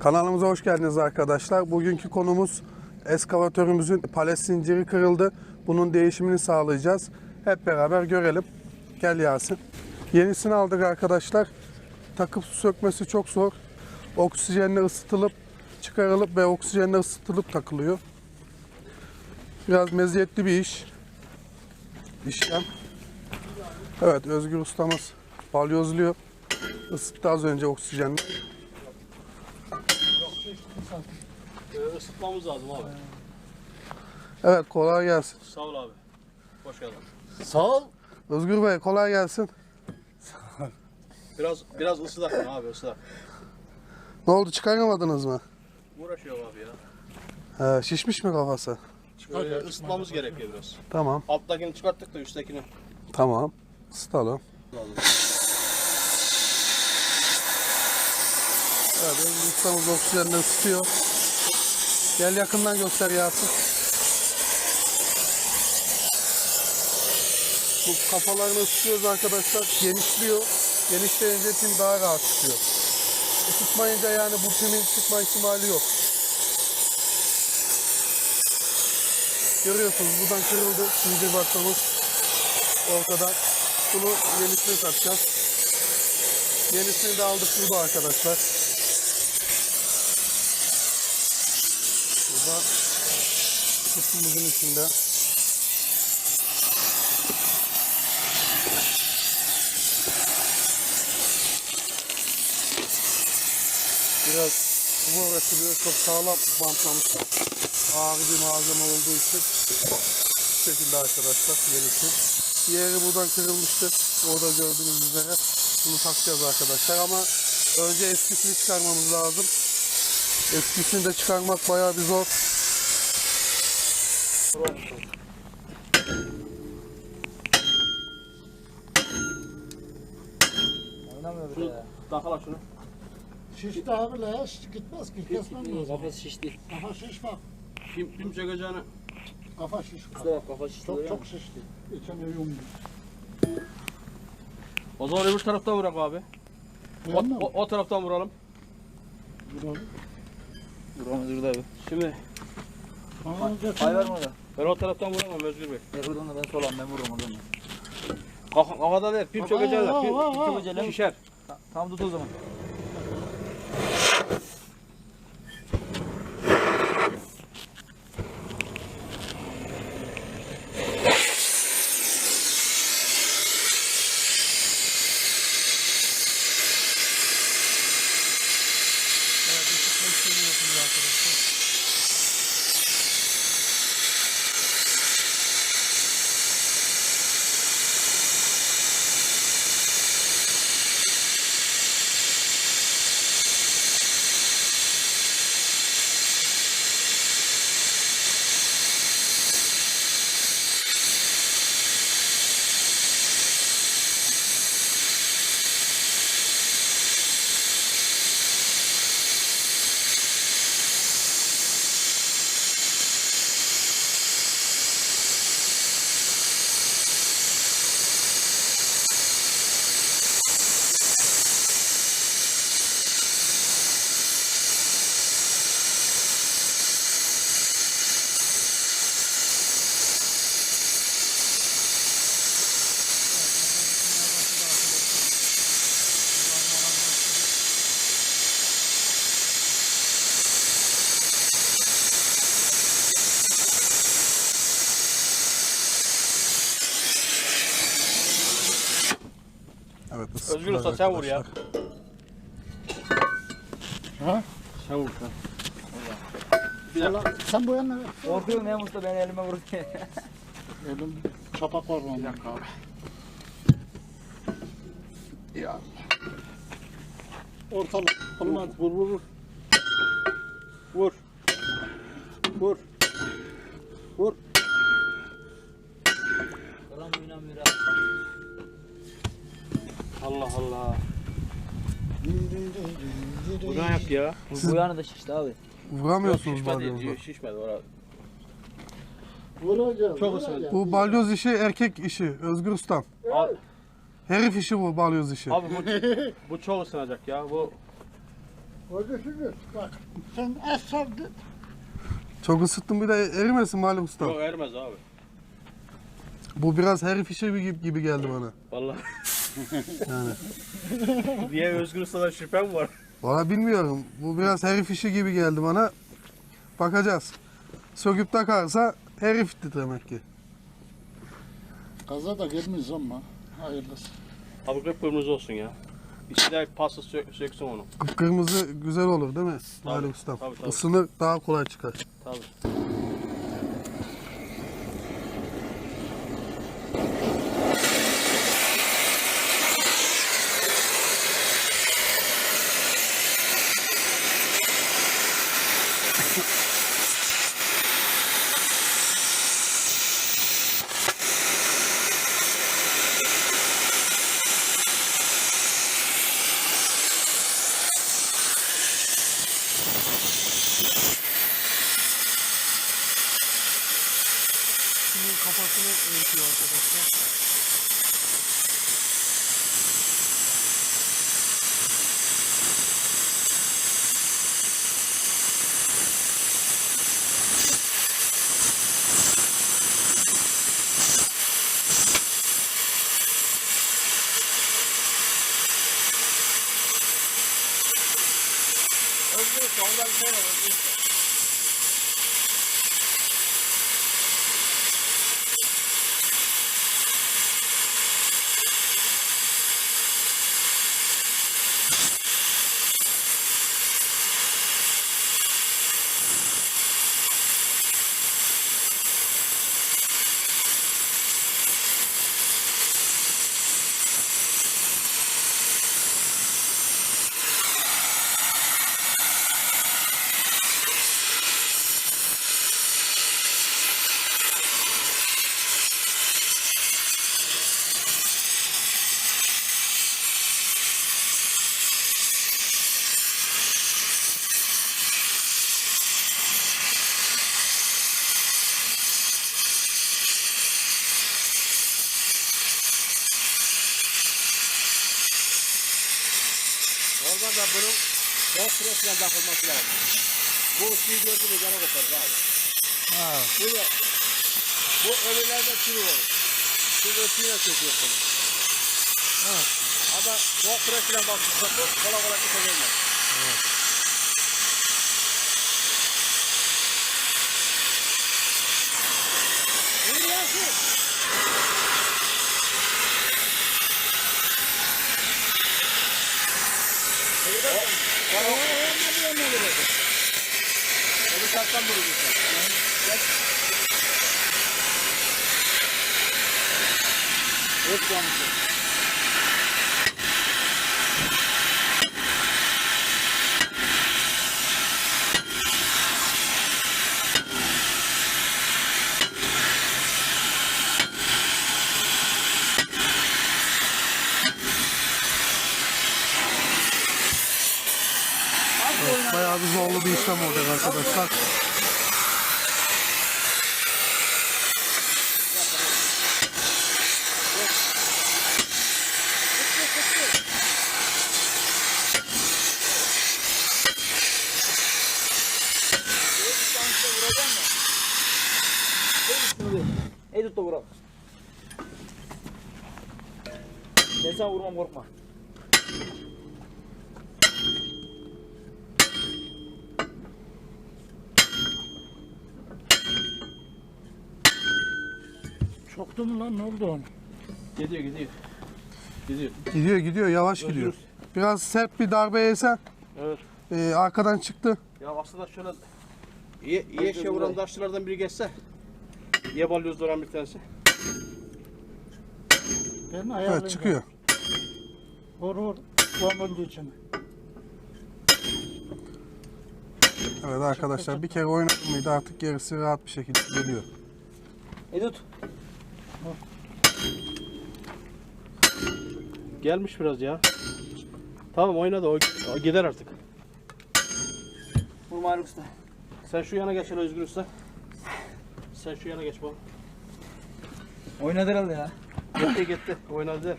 Kanalımıza hoş geldiniz arkadaşlar. Bugünkü konumuz eskavatörümüzün palet zinciri kırıldı. Bunun değişimini sağlayacağız. Hep beraber görelim. Gel Yasin. Yenisini aldık arkadaşlar. Takıp sökmesi çok zor. Oksijenle ısıtılıp çıkarılıp ve oksijenle ısıtılıp takılıyor. Biraz meziyetli bir iş. İşlem. Evet Özgür ustamız balyozluyor. Isıttı az önce oksijenle. Ee, ısıtmamız lazım abi. Evet kolay gelsin. Sağ ol abi. Hoş geldin. Sağ ol. Özgür Bey kolay gelsin. Biraz biraz ıslak abi ıslak. Ne oldu çıkaramadınız mı? Uğraşıyor abi ya. He, şişmiş mi kafası? Ee, ısıtmamız gerekiyor biraz. Tamam Alttakini çıkarttık da üsttekini. tamam. Isıtalım. Evet ustamız oksijenle ısıtıyor. Gel yakından göster Yasin. Bu kafalarını ısıtıyoruz arkadaşlar. Genişliyor. Genişleyince pim daha rahat çıkıyor. Isıtmayınca yani bu pimin çıkma ihtimali yok. Görüyorsunuz buradan kırıldı. Zincir bakmamız ortada. Bunu yenisini takacağız. Yenisini de aldık burada arkadaşlar. Burada kutumuzun içinde. Biraz uğraşılıyor. Çok sağlam bantlamış. Ağır bir malzeme olduğu için bu şekilde arkadaşlar yenisi. Diğeri buradan kırılmıştı. Orada gördüğünüz üzere bunu takacağız arkadaşlar ama önce eskisini çıkarmamız lazım. Eskisini de çıkarmak bayağı bir zor. Oynamıyor Şunu takala şunu. Şişti abi la ya. Şiş gitmez ki. Kesmem lazım. Kafası şişti. Kafa şiş bak. Pim, pim çekeceğini. Kafa şiş. Bak kafa şişti. Çok çok şişti. İçine yumdu. O zaman öbür taraftan vurak abi. O, o, o taraftan vuralım. Vuralım. Musun? Vuramaz burada abi. Şimdi Aa, getir Ay lan. var mı orada? ben o taraftan vuramam Özgür Bey. Ya buradan da ben solam ben vururum oradan. da. Kafa, kafada değil. Aa, aa. pim çekeceğiz. Şişer. Ta- Tamam tut o zaman. Evet, ısıttılar Özgür Usta sen vur ya. arkadaşlar. Ha? Sen vur sen. Bir Sen, dakika. sen bu yana ver. Korkuyorum ya usta ben elime vurdu. Elim çapak var onun. Bir dakika abi. Ya. Ortalık. Olmaz. Vur vur vur. Vur. Vur. Vur. Ayak ya? Bu, bu da şişti abi. Vuramıyorsunuz şişmedi, balyozla. şişmedi. Orada. Vuracağız. Çok vuracağız. ısındı. Bu balyoz işi erkek işi. Özgür Ustam. Abi, Herif işi bu balyoz işi. abi bu, bu çok ısınacak ya. Bu Orada şimdi bak sen az sardın. Çok ısıttım bir de erimesin Malik Usta. Yok ermez abi. Bu biraz Harry Fisher gibi, gibi geldi bana. Vallahi. Yani. Diye Özgür Usta'dan şüphem var. Valla bilmiyorum. Bu biraz herif işi gibi geldi bana. Bakacağız. Söküp takarsa herifti demek ki. Kaza da gelmeyiz ama. Hayırlısı. Abi kıpkırmızı olsun ya. İçine pasta sök, söksün onu. Kıpkırmızı güzel olur değil mi? Malik Ustam. tabii, tabii. Isınır daha kolay çıkar. Tabii. Çok süresine takılması lazım. Bu suyu gördüğünüz yana koparız abi. Ha. Bu bu öbürlerde çürü olur. Su ötüyle çekiyor bunu. Evet. Ama çok süresine bakmışsa bu kolay kolay bir şey gelmez. Buyur Yasin. Öbür taraftan vuracaksın. Evet yanlış. Evet, bayağı bir zorlu bir işlem olacak arkadaşlar. Lan ne oldu ona? Gidiyor gidiyor. Gidiyor. Gidiyor gidiyor yavaş gidiyor. Biraz sert bir darbe yesen Evet. e, arkadan çıktı. Ya aslında şöyle iyi, iyi şey vuran taşçılardan biri geçse İyi balyoz duran bir tanesi. Ben ayarlayayım. Evet çıkıyor. Vur vur. Bombanın içine. Evet arkadaşlar bir kere oynadım mıydı artık gerisi rahat bir şekilde geliyor. Edit. Gelmiş biraz ya. Tamam oynadı o, o gider artık. Vur Malik Usta. Sen şu yana geç hele Özgür Usta. Sen şu yana geç bu. Oynadı herhalde ya. Gitti gitti oynadı.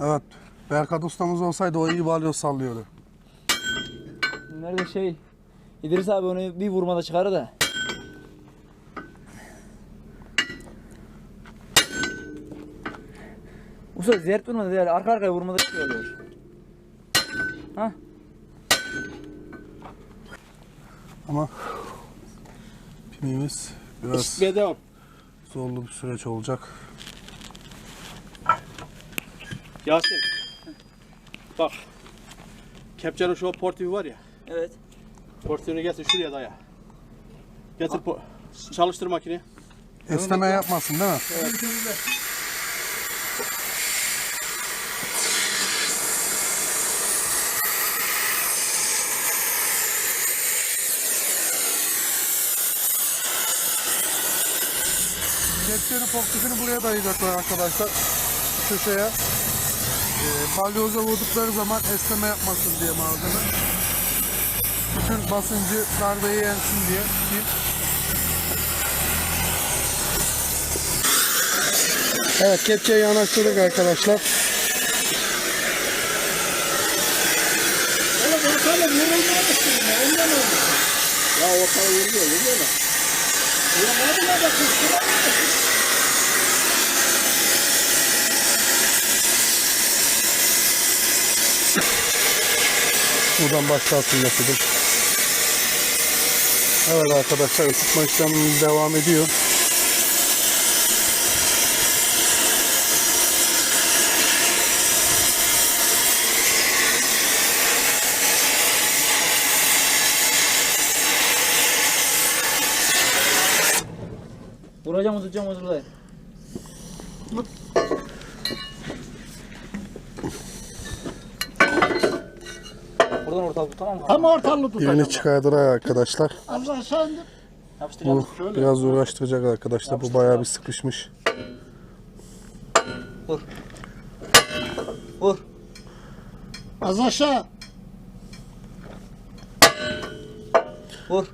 Evet Berkat ustamız olsaydı o iyi balyoz sallıyordu. Nerede şey? İdris abi onu bir vurmada çıkarır da. Usta zert vurmadı değil. Arka arkaya vurmada çıkıyor oluyor. Ha? Ama pimimiz biraz Isıtmaya devam. zorlu bir süreç olacak. Yasin. Bak. Kepçenin şu portifi var ya. Evet. Portifini getir şuraya daya. Getir po- çalıştır makineyi. Esneme yapmasın değil mi? Kepçenin portifini buraya dayayacaklar arkadaşlar. Köşeye. Ee, balyoza vurdukları zaman esneme yapmasın diye malzeme. Bütün basıncı darbeyi yensin diye. Ki Evet kepçeyi yanaştırdık arkadaşlar. Ya. Ondan oldu. Ya ortalığı yürüyor, yürüyor mu? Ya hadi la bakın. şuna. Buradan başlatsın yapalım. Evet arkadaşlar ısıtma işlemimiz devam ediyor. Vuracağım tutacağım hazırlayın. Buradan ortalık tamam mı? Tam ortalığı tutacağım. Birini çıkardılar arkadaşlar. İndir. Yapıştıracağım. Bu biraz uğraştıracak arkadaşlar. Bu bayağı bir sıkışmış. Vur. Vur. Az aşağı. Vur.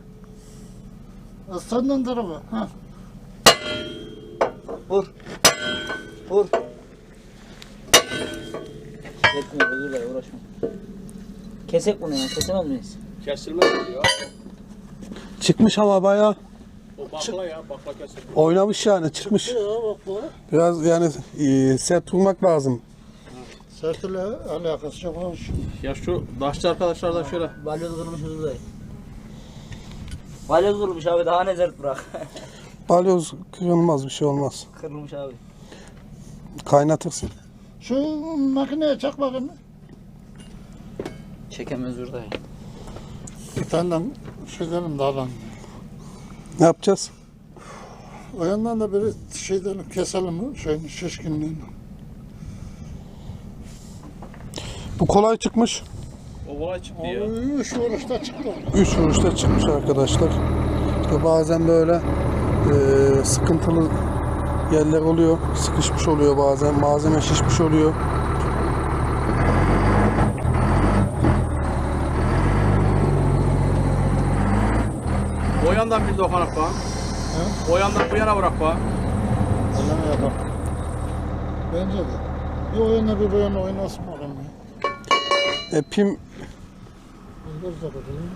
Az senden tarafa. Ha. Vur. Vur. Yetmiyor özür dilerim uğraşma. Kesek bunu ya kesemez miyiz? Kesilmez diyor. Çıkmış ama bayağı O bakla ya, bakla kesilmez. oynamış yani çıkmış. Ya bak bu. Biraz yani e, sert vurmak lazım. Sertle alakası yok. şu. Ya şu daşçı arkadaşlardan şöyle. Balyoz kırılmış özür dilerim. Balyoz kırılmış abi daha ne zert bırak. Balyoz kırılmaz bir şey olmaz. kırılmış abi. Kaynatırsın. Şu makineye çak bakayım. Çekem özür dilerim. Bir tane şeylerim dağlan. Ne yapacağız? O yandan da bir şeyden keselim mi? Şeyin şişkinliğini. Bu kolay çıkmış. O kolay çıktı ya. Oy, şu uğraşta çıktı. Üç vuruşta çıkmış arkadaşlar. İşte bazen böyle e, sıkıntılı yerler oluyor. Sıkışmış oluyor bazen. Malzeme şişmiş oluyor. Yandan bir dokunak bak. O yandan bu yana bırak bak. Ya bak. Bence de. Bir o yana bir bu yana oynasın bakalım ya. E, pim Bunlar da bakalım.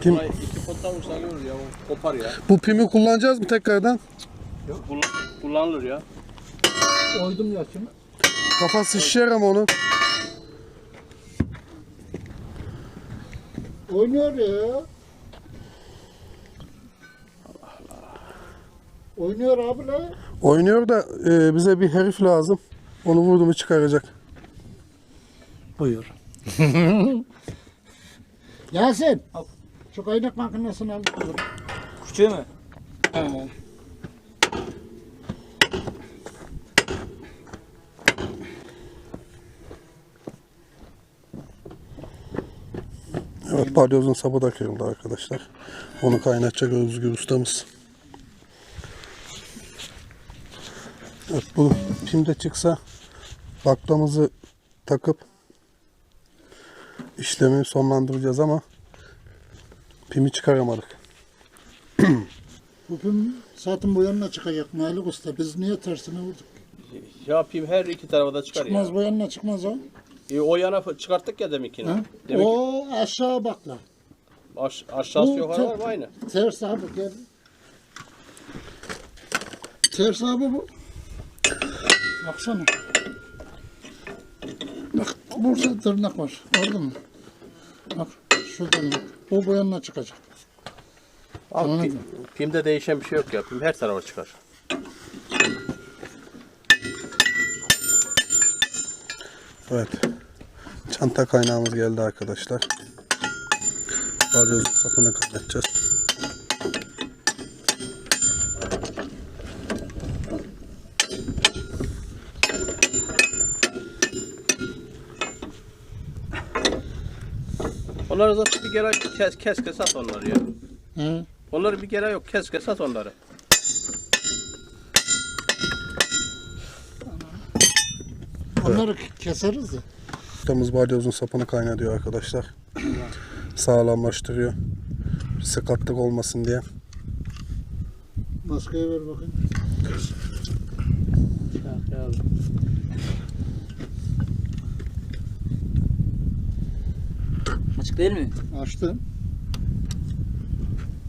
Kim- Kolay iki fontan uçlanıyoruz ya. O kopar ya. bu pimi kullanacağız mı tekrardan? Kullan- kullanılır ya. Oydum ya şimdi. Kafası şişer ama onun. Oynuyor ya. Oynuyor abi la. Oynuyor da e, bize bir herif lazım. Onu vurdu mu çıkaracak. Buyur. Yasin. Al. Şu kaynak makinesini al. Küçüğü mü? Tamam. Evet balyozun sapı da kırıldı arkadaşlar. Onu kaynatacak Özgür ustamız. Evet bu pimde çıksa baklamızı takıp işlemi sonlandıracağız ama pimi çıkaramadık. Bugün zaten bu yanına çıkacak Malik Usta. Biz niye tersine vurduk? Yapayım her iki tarafa da çıkar Çıkmaz ya. bu yanına çıkmaz o. E, o yana çıkarttık ya deminkini. Ha? Demek ki O aşağı bakla. aş- aşağısı Bu yukarı var mı aynı? Ters abi gel. Ters abi bu. Baksana. Bak burada tırnak var. Gördün mü? Bak şuradan bak. O bu yanına çıkacak. Abi, pi- pimde değişen bir şey yok ya. Pim her tarafa çıkar. Evet. Çanta kaynağımız geldi arkadaşlar. Balyozun sapını kaynatacağız. Onları zaten bir kere kes kes kes at onları ya. He. Onları bir kere yok kes kes at onları. Onları keseriz ya. Ustamız balyozun sapını kaynatıyor arkadaşlar. Sağlamlaştırıyor. Bir sakatlık olmasın diye. Maskeyi ver bakayım. Açık değil mi? Açtım.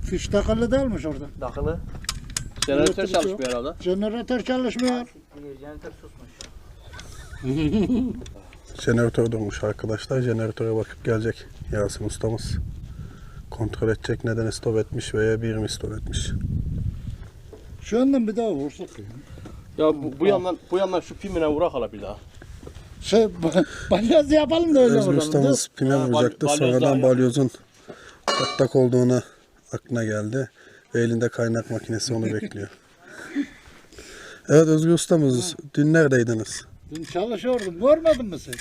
Fiş takılı değilmiş orada. Dakılı. Jeneratör çalışmıyor herhalde. Jeneratör çalışmıyor. Jeneratör susmuş. Jeneratör durmuş arkadaşlar. Jeneratöre bakıp gelecek Yasin ustamız. Kontrol edecek neden stop etmiş veya bir mi stop etmiş. Şu yandan bir daha vursak ya. Ya bu, bu yandan bu yandan şu pimine vurak hala bir daha. Şey ba- balyaz yapalım da öyle Özgür vuralım. ustamız pime Ha, bal- vuracaktı. balyoz Sonradan yap. balyozun patlak olduğunu aklına geldi. Ve elinde kaynak makinesi onu bekliyor. Evet Özgür ustamız dün neredeydiniz? Dün çalışıyordum. Görmedin mi sen?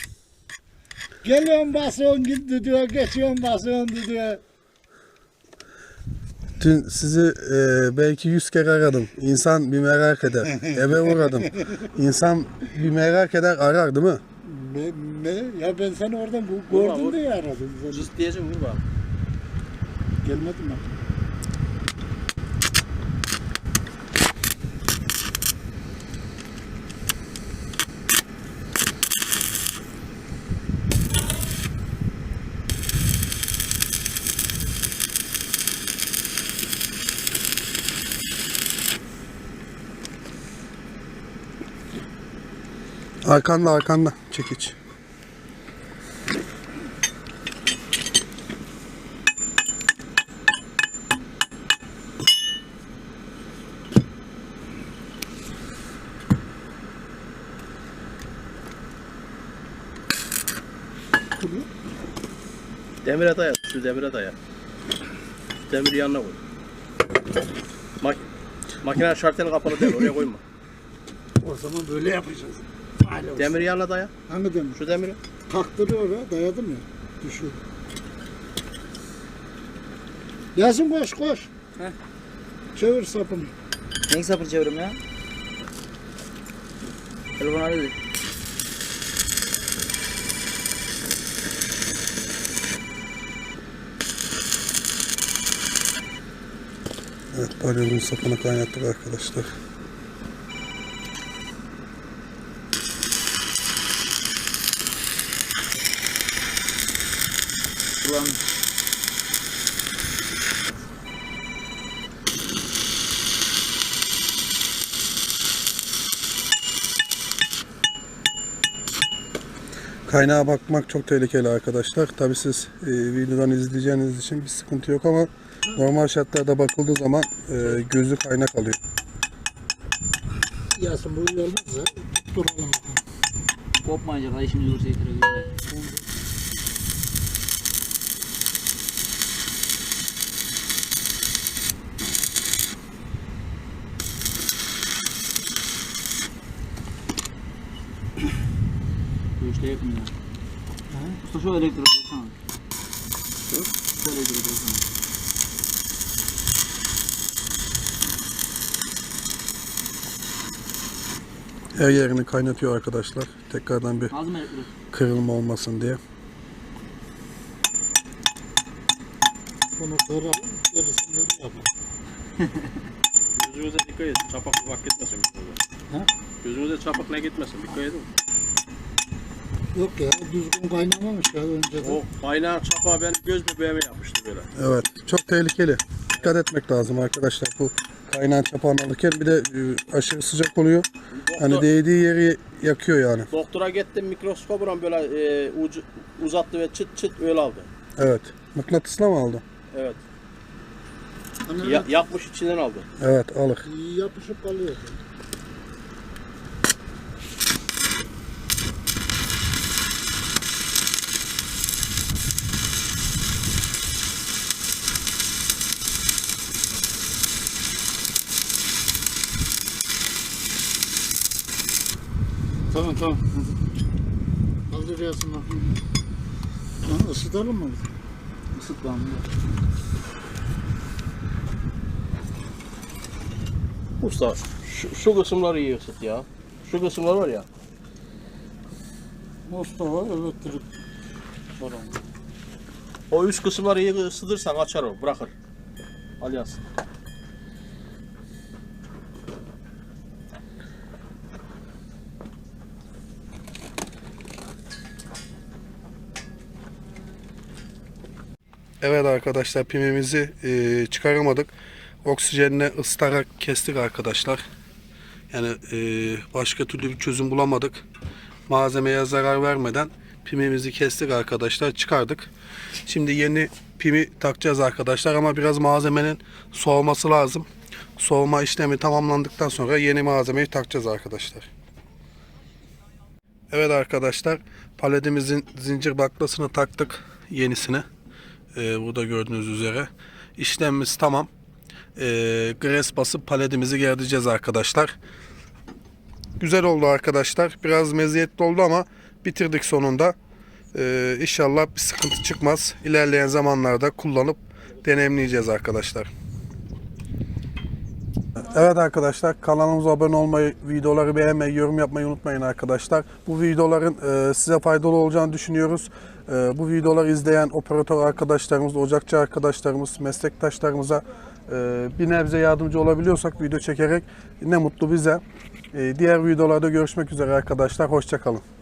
Geliyorsun basıyorsun gitti diyor. Geçiyorsun basıyorsun diyor. Dün sizi e, belki yüz kere aradım. İnsan bir merak eder. Eve uğradım. İnsan bir merak eder arar değil mi? Ne, ne? Ya ben seni oradan bu- gördüm diye aradım. Seni. Cız diyeceğim vur bak. Gelmedin mi? Arkanda arkanda çekiç. Demire daya. Şu demire daya. Şu demiri yanına koy. Mak makine şarteli kapalı değil oraya koyma. O zaman böyle yapacağız. Demiri yanına daya. Hangi demir? Şu demiri. Kalktırıyor ya. Dayadım ya. Düşüyor. Yasin koş koş. Heh. Çevir sapını. Neyi sapır çevirim ya? Telefon hadi. Evet balyozun sapını kaynattık arkadaşlar. Kaynağa bakmak çok tehlikeli arkadaşlar. Tabi siz e, videodan izleyeceğiniz için bir sıkıntı yok ama normal şartlarda bakıldığı zaman e, gözü kaynak alıyor. Yasin bu iyi olmaz ya. Duralım. kopmayacak. Hadi şimdi vursa yetirir. İşte yapmıyor. Usta şu elektrik koysana. Şu? Şu elektrik koysana. Her yerini kaynatıyor arkadaşlar. Tekrardan bir elektrik? kırılma olmasın diye. Bunu kıralım. Gerisini yapalım. Gözünüze dikkat edin. Çapak ufak gitmesin. Gözünüze çapak ne gitmesin. Dikkat edin. Yok ya düzgün kaynamamış ya önceden. O kaynağın çapağı benim göz bebeğime yapmıştı böyle. Evet. Çok tehlikeli. Dikkat etmek lazım arkadaşlar. Bu kaynağın çapağını alırken bir de e, aşırı sıcak oluyor. Hani Doktor- değdiği yeri yakıyor yani. Doktora gittim mikroskopla böyle e, ucu, uzattı ve çıt çıt öyle aldı. Evet. Mıknatısla mı aldı? Evet. Hani Ya, yapmış içinden aldı. Evet alır. yapışıp kalıyor. Tamam tamam. Kaldır yazın bakayım. Lan ısıtalım mı? Isıt bağımlı. Usta şu, şu kısımları iyi ısıt ya. Şu kısımlar var ya. Mustafa elektrik var ama. O üst kısımları iyi ısıtırsan açar o bırakır. Al yaz. Evet arkadaşlar pimimizi e, çıkaramadık. Oksijenle ısıtarak kestik arkadaşlar. Yani e, başka türlü bir çözüm bulamadık. Malzemeye zarar vermeden pimimizi kestik arkadaşlar. Çıkardık. Şimdi yeni pimi takacağız arkadaşlar ama biraz malzemenin soğuması lazım. Soğuma işlemi tamamlandıktan sonra yeni malzemeyi takacağız arkadaşlar. Evet arkadaşlar paletimizin zincir baklasını taktık yenisini. Ee, burada gördüğünüz üzere. İşlemimiz tamam. Ee, gres basıp paletimizi gerdeceğiz arkadaşlar. Güzel oldu arkadaşlar. Biraz meziyetli oldu ama bitirdik sonunda. Ee, inşallah bir sıkıntı çıkmaz. İlerleyen zamanlarda kullanıp deneyimleyeceğiz arkadaşlar. Evet arkadaşlar kanalımıza abone olmayı, videoları beğenmeyi, yorum yapmayı unutmayın arkadaşlar. Bu videoların e, size faydalı olacağını düşünüyoruz. E, bu videoları izleyen operatör arkadaşlarımız, ocakçı arkadaşlarımız, meslektaşlarımıza e, bir nebze yardımcı olabiliyorsak video çekerek ne mutlu bize. E, diğer videolarda görüşmek üzere arkadaşlar. Hoşçakalın.